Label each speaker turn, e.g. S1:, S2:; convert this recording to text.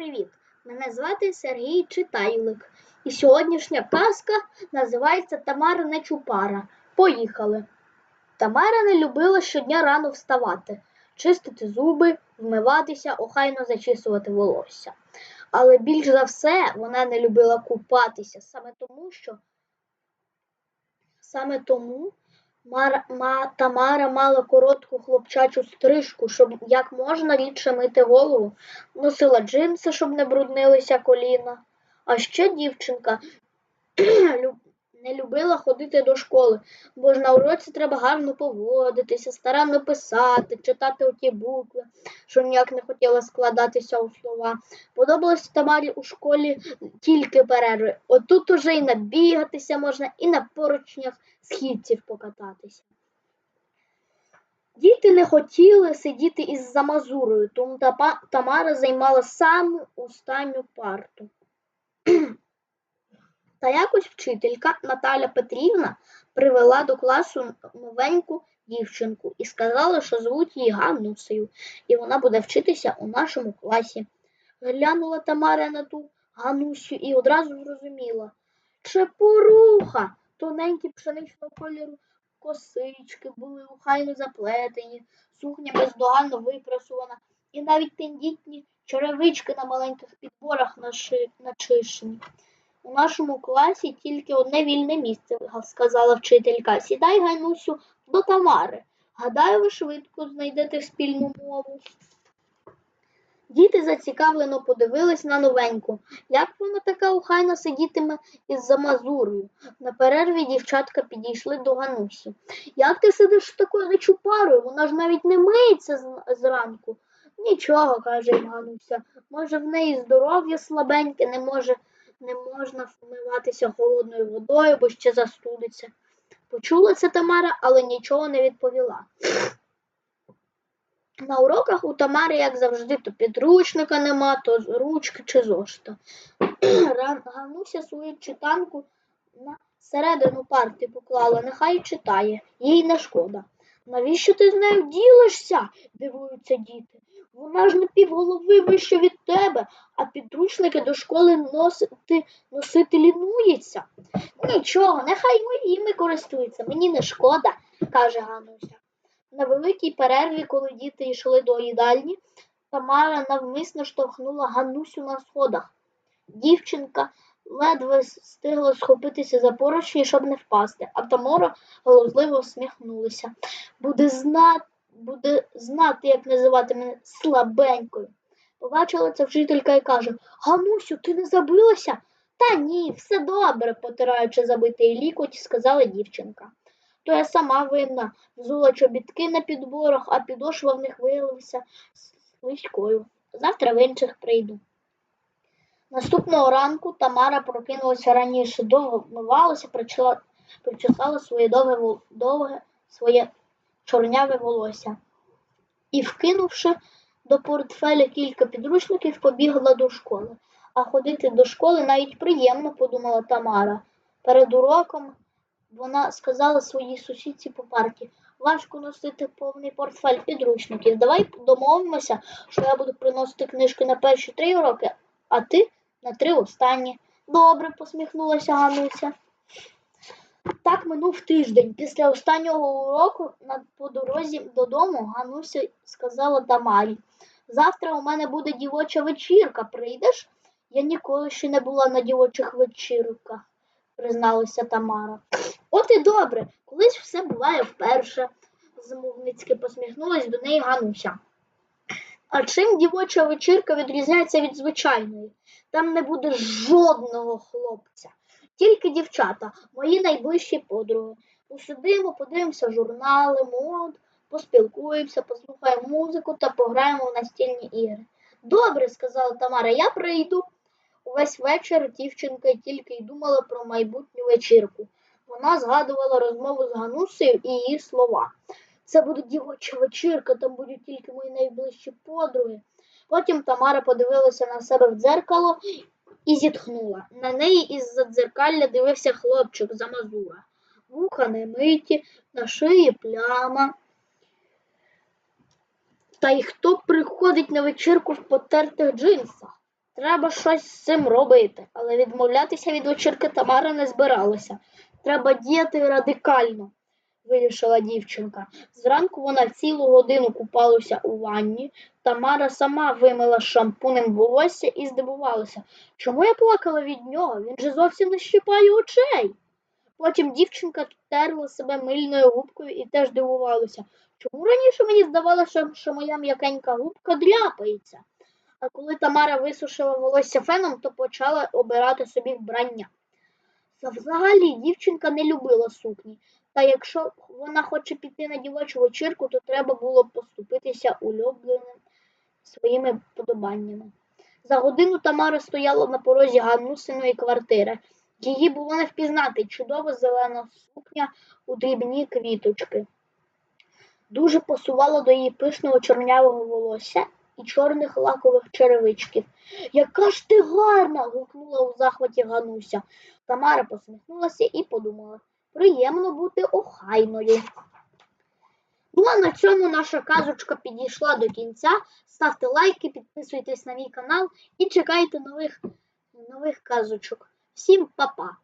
S1: привіт! Мене звати Сергій Читайлик. І сьогоднішня казка називається Тамара Нечупара. Поїхали. Тамара не любила щодня рано вставати, чистити зуби, вмиватися, охайно зачісувати волосся. Але більш за все вона не любила купатися саме тому, що саме тому Мар, ма, Тамара мала коротку хлопчачу стрижку, щоб як можна рідше мити голову, носила джинси, щоб не бруднилися коліна. А ще дівчинка не любила ходити до школи, бо ж на уроці треба гарно поводитися, старанно писати, читати оті букви, що ніяк не хотіла складатися у слова. Подобалось Тамарі у школі тільки перерви. Отут уже і набігатися можна, і на поручнях східців покататися. Діти не хотіли сидіти із замазурою, тому Тамара займала саму останню парту. Та якось вчителька Наталя Петрівна привела до класу новеньку дівчинку і сказала, що звуть її Ганусею, і вона буде вчитися у нашому класі. Глянула Тамара на ту Ганусю і одразу зрозуміла. Чепуруха! Тоненькі пшеничного кольору косички були охайно заплетені, сукня бездоганно випрасувана, і навіть тендітні черевички на маленьких підборах начищені. У нашому класі тільки одне вільне місце, сказала вчителька. Сідай, Ганусю, до Тамари. Гадаю, ви швидко знайдете спільну мову. Діти зацікавлено подивились на новеньку. Як вона така охайно сидітиме із замазурою? На перерві дівчатка підійшли до Ганусі. Як ти сидиш такою нечупарою? Вона ж навіть не миється зранку. Нічого, каже їм Гануся. Може, в неї здоров'я слабеньке, не може, не можна вмиватися холодною водою, бо ще застудиться. Почула це Тамара, але нічого не відповіла. На уроках у Тамари, як завжди, то підручника нема, то з- ручки чи зошита. Гануся свою читанку на середину парти поклала, нехай читає, їй не шкода. Навіщо ти з нею ділишся? дивуються діти. Вона ж на півголови вище від тебе, а підручники до школи носити, носити лінується. Нічого, нехай моїми користуються, мені не шкода, каже Гануся. На великій перерві, коли діти йшли до їдальні, Тамара навмисно штовхнула Ганусю на сходах. Дівчинка ледве встигла схопитися за поручні, щоб не впасти, а Тамара глузливо всміхнулася. Буде знати, буде знати, як називати мене слабенькою. Побачила це вчителька і каже: Ганусю, ти не забилася? Та ні, все добре, потираючи забитий лікоть, сказала дівчинка. То я сама винна, взула чобітки на підборах, а підошва в них виявилася слизькою. Завтра в інших прийду. Наступного ранку Тамара прокинулася раніше, довго вмивалася, причесала своє довге, довге своє чорняве волосся і, вкинувши до портфеля кілька підручників, побігла до школи. А ходити до школи навіть приємно, подумала Тамара. Перед уроком вона сказала своїй сусідці по парті, важко носити повний портфель підручників. Давай домовимося, що я буду приносити книжки на перші три уроки, а ти на три останні. Добре, посміхнулася Гануся. Так минув тиждень. Після останнього уроку на по дорозі додому Гануся сказала Тамарі. Завтра у мене буде дівоча вечірка. Прийдеш? Я ніколи ще не була на дівочих вечірках, призналася Тамара. От і добре, колись все буває вперше, замовницьки посміхнулась до неї Гануся. А чим дівоча вечірка відрізняється від звичайної? Там не буде жодного хлопця, тільки дівчата, мої найближчі подруги. Посидимо, подивимося журнали, мод, поспілкуємося, послухаємо музику та пограємо в настільні ігри. Добре, сказала Тамара, я прийду. Увесь вечір дівчинка тільки й думала про майбутню вечірку. Вона згадувала розмову з Ганусею і її слова. Це буде дівоча вечірка, там будуть тільки мої найближчі подруги. Потім Тамара подивилася на себе в дзеркало і зітхнула. На неї із-за дзеркалля дивився хлопчик за мазура. Вуха не миті, на шиї пляма. Та й хто приходить на вечірку в потертих джинсах? Треба щось з цим робити, але відмовлятися від вечірки Тамара не збиралася. Треба діяти радикально, вирішила дівчинка. Зранку вона цілу годину купалася у ванні. Тамара сама вимила шампунем волосся і здивувалася, чому я плакала від нього? Він же зовсім не щипає очей. Потім дівчинка терла себе мильною губкою і теж дивувалася, чому раніше мені здавалося, що моя м'якенька губка дряпається. А коли Тамара висушила волосся феном, то почала обирати собі вбрання. Взагалі дівчинка не любила сукні, та якщо вона хоче піти на дівочу вечірку, то треба було поступитися улюбленим своїми подобаннями. За годину Тамара стояла на порозі Ганусиної квартири. Її було не впізнати чудова зелена сукня у дрібні квіточки. Дуже пасувала до її пишного чорнявого волосся і чорних лакових черевичків. Яка ж ти гарна! гукнула у захваті Гануся. Тамара посміхнулася і подумала приємно бути охайною. Ну а на цьому наша казочка підійшла до кінця. Ставте лайки, підписуйтесь на мій канал і чекайте нових, нових казочок. Всім па-па!